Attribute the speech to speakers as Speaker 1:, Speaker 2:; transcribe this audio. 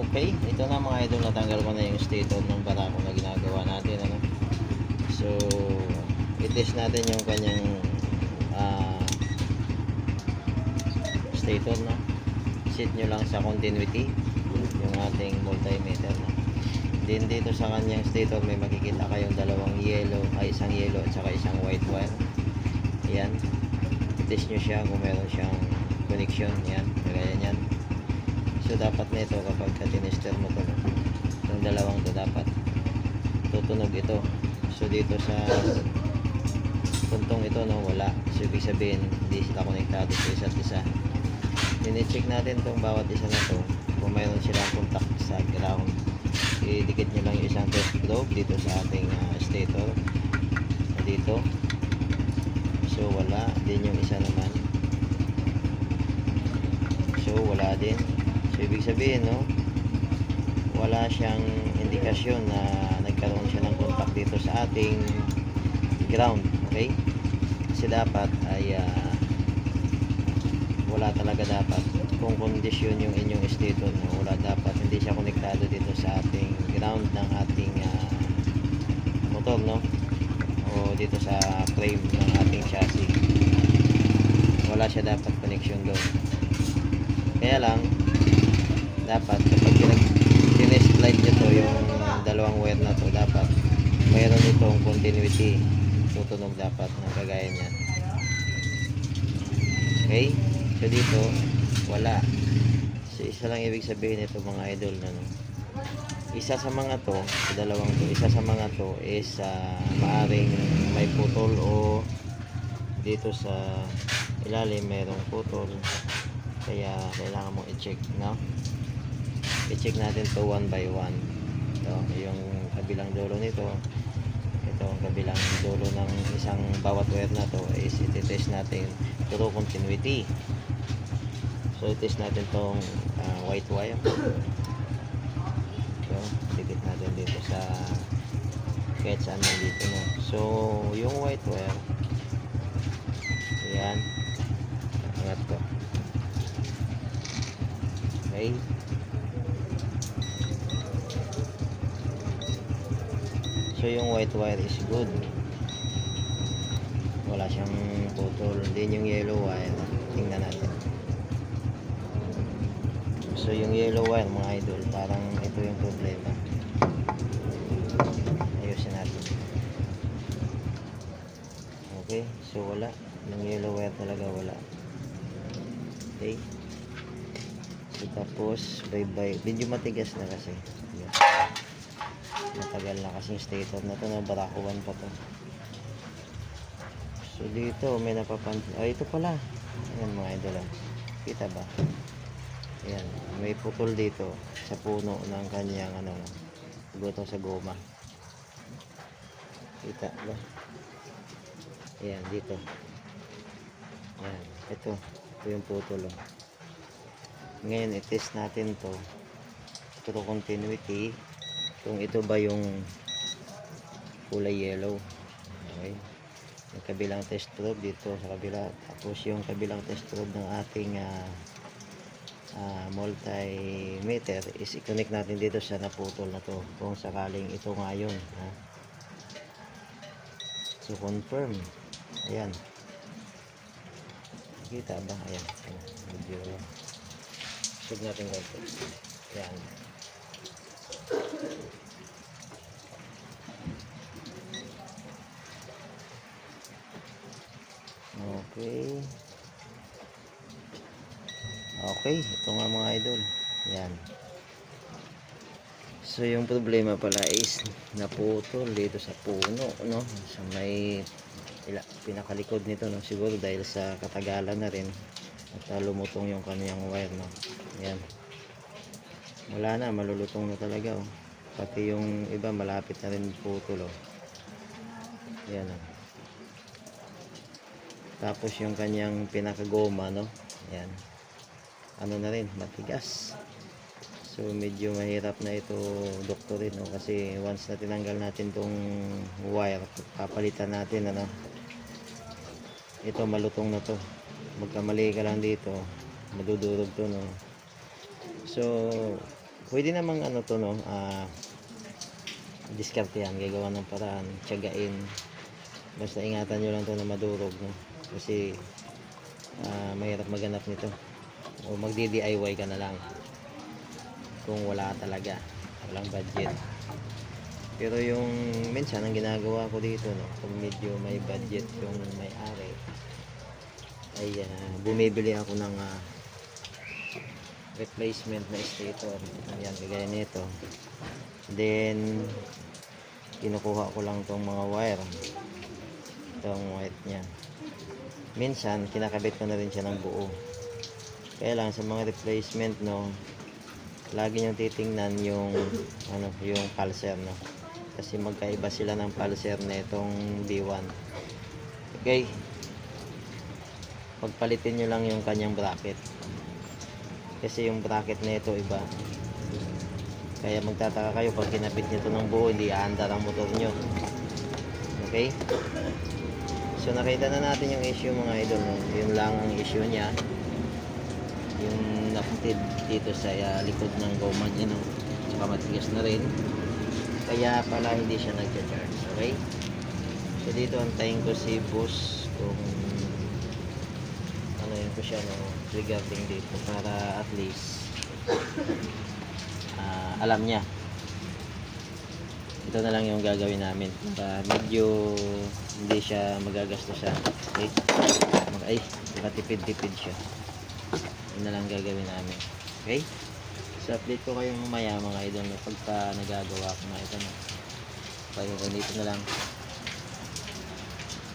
Speaker 1: Okay, ito na mga idol, natanggal ko na yung stator ng barako na ginagawa natin. Ano? So, itest natin yung kanyang ah, stator. No? Set nyo lang sa continuity yung ating multimeter. No? Then dito sa kanyang stator may makikita kayong dalawang yellow, ay isang yellow at saka isang white wire. Yan. Itest nyo siya kung meron siyang connection. Yan. So dapat nito kapag ka tinester mo to, yung dalawang to dapat tutunog ito. So dito sa puntong ito no wala. So ibig sabihin hindi sila konektado sa isa't isa. Dine-check natin tong bawat isa na to kung mayroon silang contact sa ground. Idikit nyo lang yung isang test probe dito sa ating ah, stator. Dito. So wala. Din yung isa naman. So wala din. So ibig sabihin no, wala siyang indikasyon na nagkaroon siya ng contact dito sa ating ground, okay? Kasi dapat ay ah, wala talaga dapat. Kung kondisyon yung inyong stator no, wala dapat. Hindi siya konektado dito sa ating ground ng ating ah, motor no? O dito sa frame ng ating chassis. Wala siya dapat connection doon. Kaya lang dapat kapag pinag sineslide nyo to yung dalawang wire na to dapat mayroon itong continuity. Tutunog dapat ng kagaya niyan okay? So dito wala. So isa lang ibig sabihin ito mga idol na no? Isa sa mga to dalawang to isa sa mga to is ah, maaring may putol o dito sa ilalim mayroong putol. Kaya kailangan mong i-check no i-check natin to one by one. Ito yung kabilang dulo nito. Ito ang kabilang dulo ng isang bawat wire na to is iti-test natin through continuity. So i-test natin tong ah, white wire. So dikit natin dito sa kahit saan dito no so yung white wire ayan angat ko okay yung white wire is good. Wala siyang putol. Din yung yellow wire. Tingnan natin. So yung yellow wire mga idol, parang ito yung problema. Ayusin natin. Okay, so wala. Yung yellow wire talaga wala. Okay. So tapos, bye-bye. Medyo matigas na kasi. Yan matagal na kasing stator na to na barakuan pa to. So dito may napapansin. Ay ito pala. Ayan mga idol ah. kita ba? Ayan may putol dito sa puno ng kanyang ano buto sa goma. Kita ba? Ayan dito. Ayan ito. Ito yung putol oh. ngayon i-test natin to through continuity kung ito ba yung kulay yellow. Okay. Yung kabilang test probe dito sa kabila. Tapos yung kabilang test probe ng ating ah, ah, multimeter is i-connect natin dito sa naputol na to. Kung sakaling ito nga yun ha? so confirm. Ayan. Kita ba? Ayan, medyo sub natin konti ayan Okay. Okay, ito nga mga idol. Yan. So yung problema pala is naputol dito sa puno, no? Sa may ila, pinakalikod nito, no? Siguro dahil sa katagalan na rin at uh, lumutong yung kanyang wire, no? Yan. Wala na, malulutong na talaga, oh. Pati yung iba malapit na rin putol, oh. Yan, oh. Tapos yung kanyang pinakagoma, no? Yan. Ano na rin, matigas. So medyo mahirap na ito doktorin, no? Kasi once na tinanggal natin tong wire, papalitan natin, ano? Ito malutong na to. Magkamali ka lang dito, madudurog to, no? So pwede namang ano to no, ah, diskarte yan, gagawa ng paraan, tiyagain. Basta ingatan nyo lang to na madurog, no? Kasi, ah, mahirap maganap nito. O magdi-DIY ka na lang. Kung wala talaga, walang budget. Pero yung minsan ang ginagawa ko dito, no, kung medyo may budget yung may-ari, ay ah, bumibili ako ng ah, replacement na stator. Ayan, kagaya nito. Then, kinukuha ko lang tong mga wire. Itong white niya. Minsan, kinakabit ko na rin siya ng buo. Kaya lang, sa mga replacement, no, lagi nyo titingnan yung, ano, yung pulser, no. Kasi magkaiba sila ng pulser na itong D1. Okay. Pagpalitin nyo lang yung kanyang bracket kasi yung bracket na ito iba. Kaya magtataka kayo pag kinabit nyo ito ng buo hindi aandar ang motor nyo okay? So nakita na natin yung issue mga idol yun lang ang issue niya. Yung naputid dito sa uh, likod ng goma niya no? saka matigas na rin. Kaya pala hindi siya nagcha-charge okay? So dito antayin ko si boss kung ko siya no regarding dito para at least ah, alam niya. Ito na lang yung gagawin namin. Para medyo hindi siya magagastos siya okay Mag- ay makatipid-tipid siya. Yun na lang gagawin namin. Okay? So update ko kayo mamaya mga idol pagka nagagawa ko na ito no. Kayo dito na lang